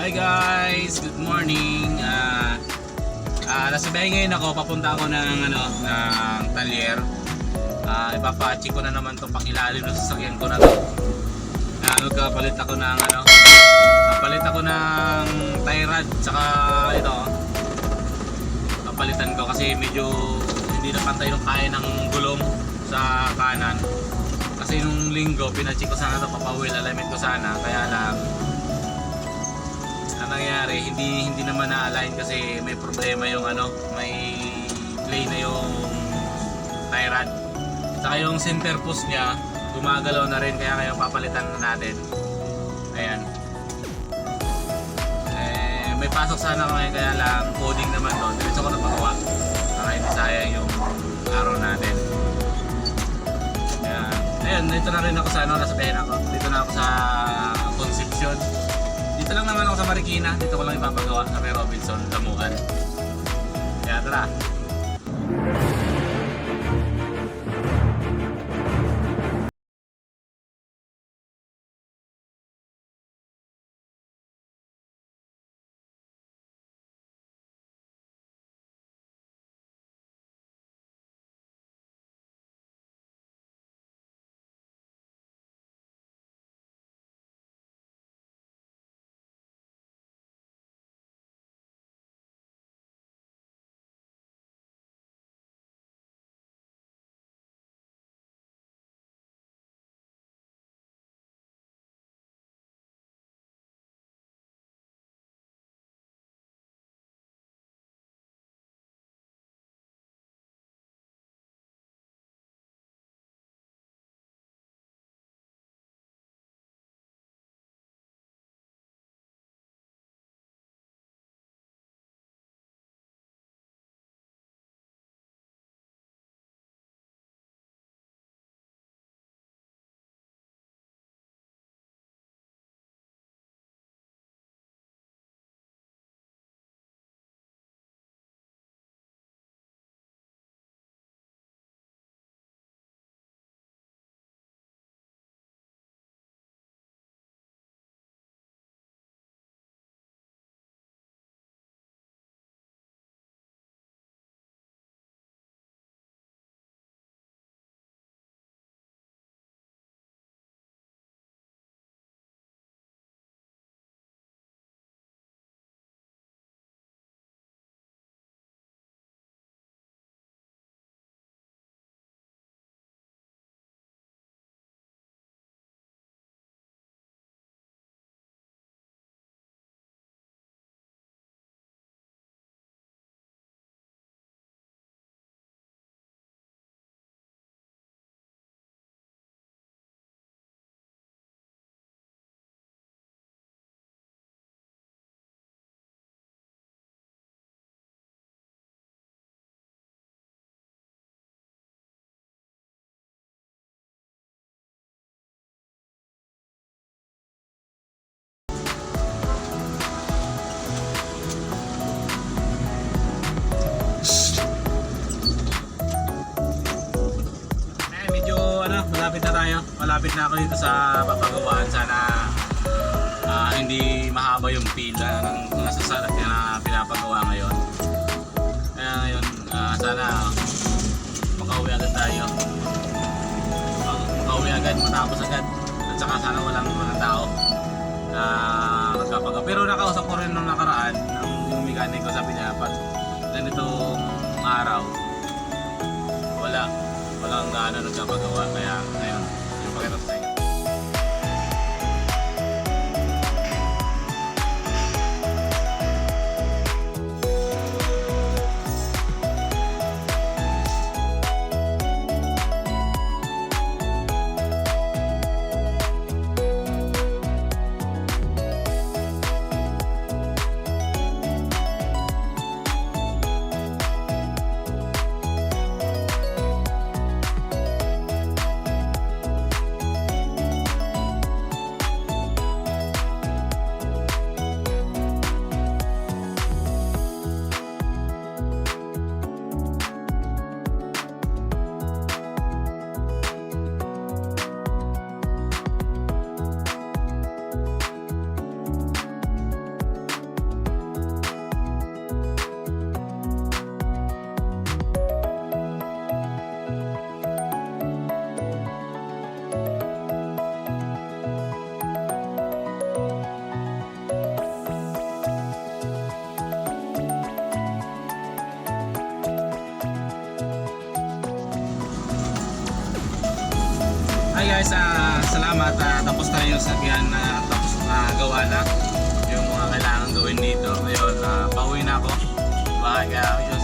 Hi guys, good morning. Ah, ah nasa biyahe ngayon ako, papunta ako ng ano, ng talyer. Ah, ipapacheck ko na naman tong pakilalim ng sasakyan ko na to. Ah, nagkapalit ako ng ano, papalit ako ng tie rod tsaka ito. Papalitan ko kasi medyo hindi na pantay yung kaya ng gulong sa kanan. Kasi nung linggo, pinacheck ko sana ito, papawil alignment ko sana, kaya lang ang nangyari hindi hindi naman na-align kasi may problema yung ano may play na yung tie rod saka yung center post niya gumagalaw na rin kaya ngayon papalitan na natin. Ayan. Eh, may pasok sana ngayon kaya lang coding naman doon. Diretso ko na pagawa para hindi sayang yung araw natin. Ayan. Ayun dito na rin ako sa ano nasa pera ko. Dito na ako sa Concepcion dito lang naman ako sa Marikina. Dito ko lang ipapagawa may Robinson, Damuan. Kaya tara. Malapit na tayo. Malapit na ako dito sa papagawaan. Sana ah, hindi mahaba yung pila ng mga sasakyan na pinapagawa ngayon. Kaya ngayon, ah, sana makauwi agad tayo. Makauwi agad, matapos agad. At saka sana walang walang tao na nagkapagawa. Pero nakausap ko rin nung nakaraan, ng yung mechanic ko sabi niya, pag ganitong araw, wala walang gaano nagpapagawa kaya ngayon guys, ah, salamat. Ah, tapos na yung sakyan na tapos na gawa na yung mga kailangan gawin dito. Ngayon, ah, pauwi na ako. Baka uh,